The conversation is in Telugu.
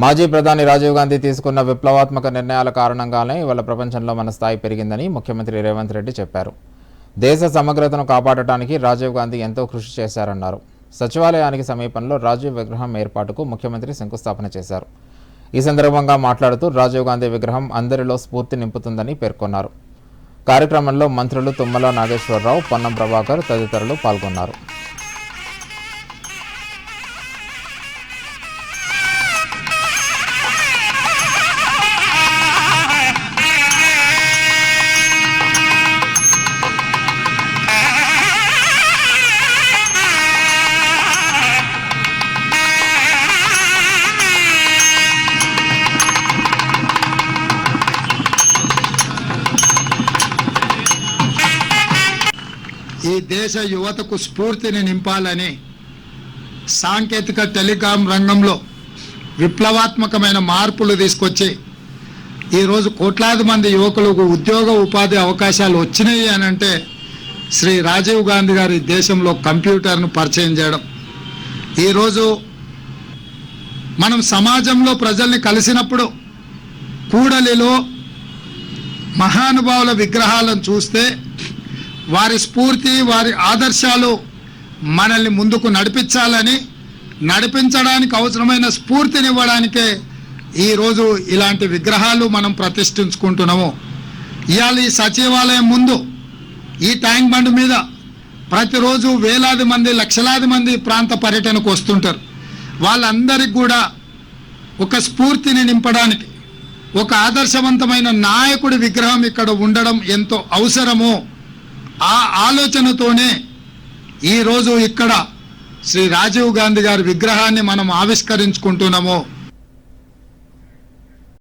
మాజీ ప్రధాని రాజీవ్ గాంధీ తీసుకున్న విప్లవాత్మక నిర్ణయాల కారణంగానే ఇవాళ ప్రపంచంలో మన స్థాయి పెరిగిందని ముఖ్యమంత్రి రేవంత్ రెడ్డి చెప్పారు. దేశ సమగ్రతను కాపాడటానికి రాజీవ్ గాంధీ ఎంతో కృషి చేశారన్నారు. సచివాలయానికి సమీపంలో రాజీవ్ విగ్రహం ఏర్పాటుకు ముఖ్యమంత్రి శంకుస్థాపన చేశారు. ఈ సందర్భంగా మాట్లాడుతూ రాజీవ్ గాంధీ విగ్రహం అందరిలో స్ఫూర్తి నింపుతుందని పేర్కొన్నారు. కార్యక్రమంలో మంత్రులు తుమ్మల నాగేశ్వరరావు పొన్నం ప్రభాకర్ తదితరులు పాల్గొన్నారు. ఈ దేశ యువతకు స్ఫూర్తిని నింపాలని సాంకేతిక టెలికాం రంగంలో విప్లవాత్మకమైన మార్పులు తీసుకొచ్చి ఈరోజు కోట్లాది మంది యువకులకు ఉద్యోగ ఉపాధి అవకాశాలు వచ్చినాయి అని అంటే శ్రీ రాజీవ్ గాంధీ గారి దేశంలో కంప్యూటర్ను పరిచయం చేయడం. ఈరోజు మనం సమాజంలో ప్రజల్ని కలిసినప్పుడు కూడలిలో మహానుభావుల విగ్రహాలను చూస్తే వారి స్ఫూర్తి వారి ఆదర్శాలు మనల్ని ముందుకు నడిపించాలని నడిపించడానికి అవసరమైన స్ఫూర్తినివ్వడానికే ఈరోజు ఇలాంటి విగ్రహాలు మనం ప్రతిష్ఠించుకుంటున్నాము. ఇవాళ ఈ సచివాలయం ముందు ఈ ట్యాంక్ బండ్ మీద ప్రతిరోజు వేలాది మంది లక్షలాది మంది ప్రాంత పర్యటనకు వస్తుంటారు. వాళ్ళందరికీ కూడా ఒక స్ఫూర్తిని నింపడానికి ఒక ఆదర్శవంతమైన నాయకుడి విగ్రహం ఇక్కడ ఉండడం ఎంతో అవసరమో. ఆ ఆలోచనతోనే ఈరోజు ఇక్కడ శ్రీ రాజీవ్ గాంధీ గారి విగ్రహాన్ని మనం ఆవిష్కరించుకుంటున్నాము